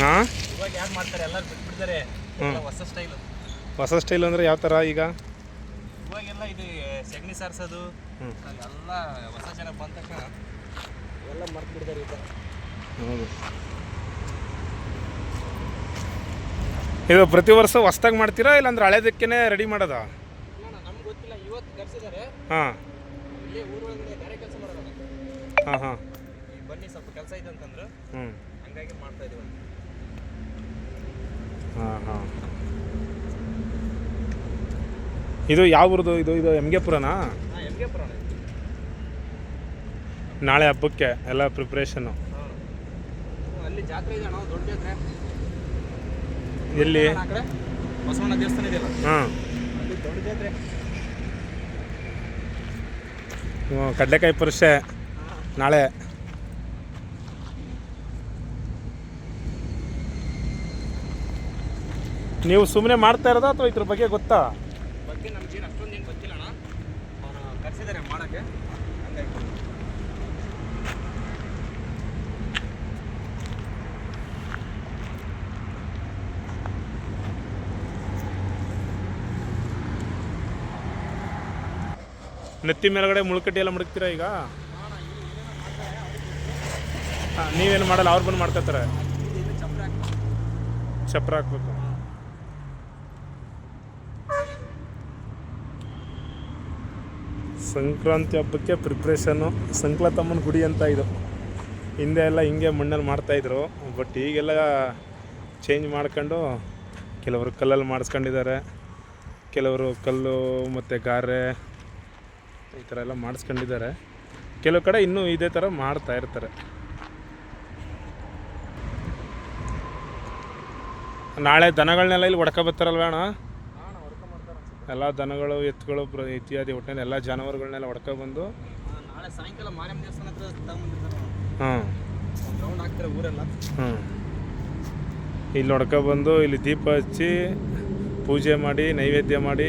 ಹಾಂ? ಇವಾಗ ಯಾರು ಮಾಡ್ತಾರೆ? ಎಲ್ಲರೂ ಬಿಟ್ಬಿಡ್ತಾರೆ. ಎಲ್ಲ ಹೊಸ ಸ್ಟೈಲು ಹೊಸ ಸ್ಟೈಲ್ ಅಂದರೆ ಯಾವ ಥರ ಈಗ? ಇವಾಗೆಲ್ಲ ಇದು ಸೆಗಣಿ ಸಾರಿಸೋದು. ಎಲ್ಲ ಹೊಸ ಜನ ಬಂದ ತಕ್ಷಣ ಎಲ್ಲ ಮರ್ತು ಬಿಡ್ತಾರೆ ಈ ಥರ ಹೌದು. ಇದು ಪ್ರತಿ ವರ್ಷ ಹೊಸ್ದಾಗಿ ಮಾಡ್ತೀರಾ? ಇಲ್ಲಾಂದ್ರೆ ಹಳೇದಕ್ಕೇ ರೆಡಿ ಮಾಡೋದಾ? ಇಲ್ಲ ನಮ್ಗೆ ಗೊತ್ತಿಲ್ಲ. ಇವತ್ತು ಕರ್ಸಿದ್ದಾರೆ ಹಾಂ. ಇಲ್ಲೇ ಊರೊಳಗಡೆ ಬೇರೆ ಕೆಲಸ ಮಾಡೋದು ಹಾಂ ಹಾಂ. ಬನ್ನಿ ಸ್ವಲ್ಪ ಕೆಲಸ ಇದೆ ಅಂತಂದ್ರೆ. ಹ್ಞೂ ಹಂಗಾಗಿ ಮಾಡ್ತಾ ಇದೀವಿ. ಹಾಂ ಹಾಂ. ಇದು ಯಾವ ಊರ್ದು? ಇದು ಇದು ಎಂ ಕೆ ಪುರಾಣ ನಾಳೆ ಹಬ್ಬಕ್ಕೆ ಎಲ್ಲ ಪ್ರಿಪ್ರೇಷನ್ನು ಜಾತ್ರೆ ಎಲ್ಲಿ? ಬಸವಣ್ಣ ದೇವಸ್ಥಾನ ಇದೆಯಲ್ಲ? ಹಾಂ. ಕಡಲೆಕಾಯಿ ಪರೀಕ್ಷೆ ನಾಳೆ ನೀವು ಸುಮ್ಮನೆ ಮಾಡ್ತಾ ಇರೋದಾ ಅಥವಾ ಇದ್ರ ಬಗ್ಗೆ ಗೊತ್ತಾ? ಬಗ್ಗೆ ನಮ್ಗೇನು ಅಷ್ಟೊಂದು ಏನು ಗೊತ್ತಿಲ್ಲ ಅಣ್ಣ. ಅವ್ರು ಕರ್ಸಿದ್ದಾರೆ ಮಾಡೋಕ್ಕೆ. ಹಂಗಾಗಿ ನೆತ್ತಿ ಮೇಲ್ಗಡೆ ಮುಳ್ಕಟ್ಟಿ ಎಲ್ಲ ಮುಡುಕ್ತೀರಾ ಈಗ? ಹಾಂ ನೀವೇನು ಮಾಡಲ್ಲ ಅವ್ರು ಬಂದು ಮಾಡ್ಕೊತಾರೆ ಚಪ್ರ ಹಾಕ್ಬೇಕು. ಸಂಕ್ರಾಂತಿ ಹಬ್ಬಕ್ಕೆ ಪ್ರಿಪ್ರೇಷನ್ನು ಸಂಕ್ಲತಮ್ಮನ ಗುಡಿ ಅಂತ ಇದು. ಹಿಂದೆ ಎಲ್ಲ ಹಿಂಗೆ ಮಣ್ಣಲ್ಲಿ ಮಾಡ್ತಾಯಿದ್ರು ಬಟ್ ಈಗೆಲ್ಲ ಚೇಂಜ್ ಮಾಡ್ಕೊಂಡು ಕೆಲವರು ಕಲ್ಲಲ್ಲಿ ಮಾಡಿಸ್ಕೊಂಡಿದ್ದಾರೆ. ಕೆಲವರು ಕಲ್ಲು ಮತ್ತು ಗಾರೆ ಈ ಥರ ಎಲ್ಲ ಮಾಡಿಸ್ಕೊಂಡಿದ್ದಾರೆ. ಕೆಲವು ಕಡೆ ಇನ್ನೂ ಇದೇ ಥರ ಮಾಡ್ತಾ ಇರ್ತಾರೆ. ನಾಳೆ ದನಗಳನ್ನೆಲ್ಲ ಇಲ್ಲಿ ಹೊಡ್ಕೊ ಬರ್ತಾರಲ್ವೇಣ ಹಾಂ ಹೊಡ್ಕೊಂಡ್ ಮಾಡ್ತಾರೆ ಅನ್ಸುತ್ತೆ ಎಲ್ಲ ದನಗಳು ಎತ್ತುಗಳು ಪ್ರ ಇತ್ಯಾದಿ ಒಟ್ಟಿನಲ್ಲಿ ಎಲ್ಲ ಜಾನುವಾರುಗಳನ್ನೆಲ್ಲ ಹೊಡ್ಕೊ ಬಂದು ಹಾಂ, ನಾಳೆ ಸಾಯಂಕಾಲ ಮಾರಿಯಮ್ಮ ದೇವಸ್ಥಾನ ಹತ್ರ ಹಾಂ. ಒಂದು ರೌಂಡ್ ಹಾಕ್ತಾರೆ ಊರೆಲ್ಲ. ಇಲ್ಲಿ ಹೊಡ್ಕೊ ಬಂದು ಇಲ್ಲಿ ದೀಪ ಹಚ್ಚಿ ಪೂಜೆ ಮಾಡಿ ನೈವೇದ್ಯ ಮಾಡಿ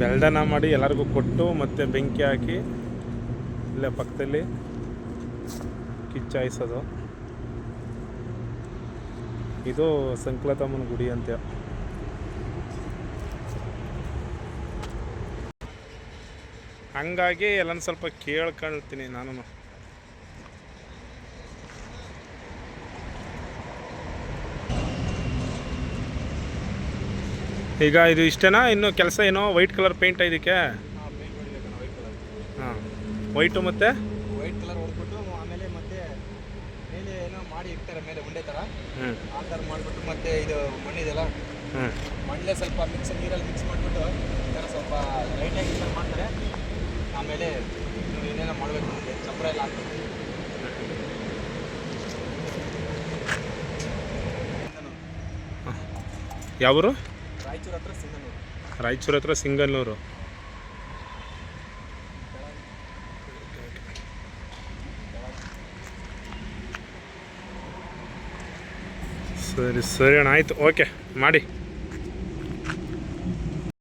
ಬೆಳ್ದನ ಮಾಡಿ ಎಲ್ಲರಿಗೂ ಕೊಟ್ಟು ಮತ್ತೆ ಬೆಂಕಿ ಹಾಕಿ ಇಲ್ಲೇ ಪಕ್ಕದಲ್ಲಿ ಕಿಚ್ಚಾಯಿಸೋದು ಇದು ಸಂಕ್ಲತಮ್ಮನ ಗುಡಿ ಅಂತ ಹಂಗಾಗಿ ಎಲ್ಲನ ಸ್ವಲ್ಪ ಕೇಳ್ಕೊಳ್ತೀನಿ ನಾನು ಈಗ ಇದು ಇಷ್ಟೇನಾ? ಇನ್ನು ಕೆಲಸ ಏನೋ ವೈಟ್ ಕಲರ್ ಪೇಂಟ್ ಇದಕ್ಕೆ? ಹಾಂ ವೈಟ್ ಕಲರ್. ಹಾಂ ವೈಟು ಮತ್ತು? ವೈಟ್ ಕಲರ್ ಹೊಡ್ಬಿಟ್ಟು ಆಮೇಲೆ ಮತ್ತೆ ಮೇಲೆ ಏನೋ ಮಾಡಿ ಇರ್ತಾರೆ ಮೇಲೆ ಉಂಡೆ ಥರ. ಆ ಥರ ಮಾಡಿಬಿಟ್ಟು ಮತ್ತೆ ಇದು ಮಣ್ಣಿದೆಲ್ಲ. ಹ್ಞೂ ಮಣ್ಣೆ ಸ್ವಲ್ಪ ಮಿಕ್ಸ್ ನೀರಲ್ಲಿ ಮಿಕ್ಸ್ ಮಾಡಿಬಿಟ್ಟು ಈ ಥರ ಸ್ವಲ್ಪ ಲೈಟಾಗಿ ಈ ಥರ ಮಾಡ್ತಾರೆ ಆಮೇಲೆ ಇನ್ನೇನೋ ಮಾಡಬೇಕು ನಮಗೆ ಚಪ್ರ ಎಲ್ಲ ಹಾಕ್ಬೇಕು ಯಾವೂರು? ರಾಯಚೂರು ಹತ್ರ ಸಿಂಗನೂರು ರಾಯಚೂರು ಹತ್ರ ಸಿಂಗನೂರು ಸರಿ ಸರಿ ಅಣ್ಣ ಆಯಿತು ಓಕೆ ಮಾಡಿ.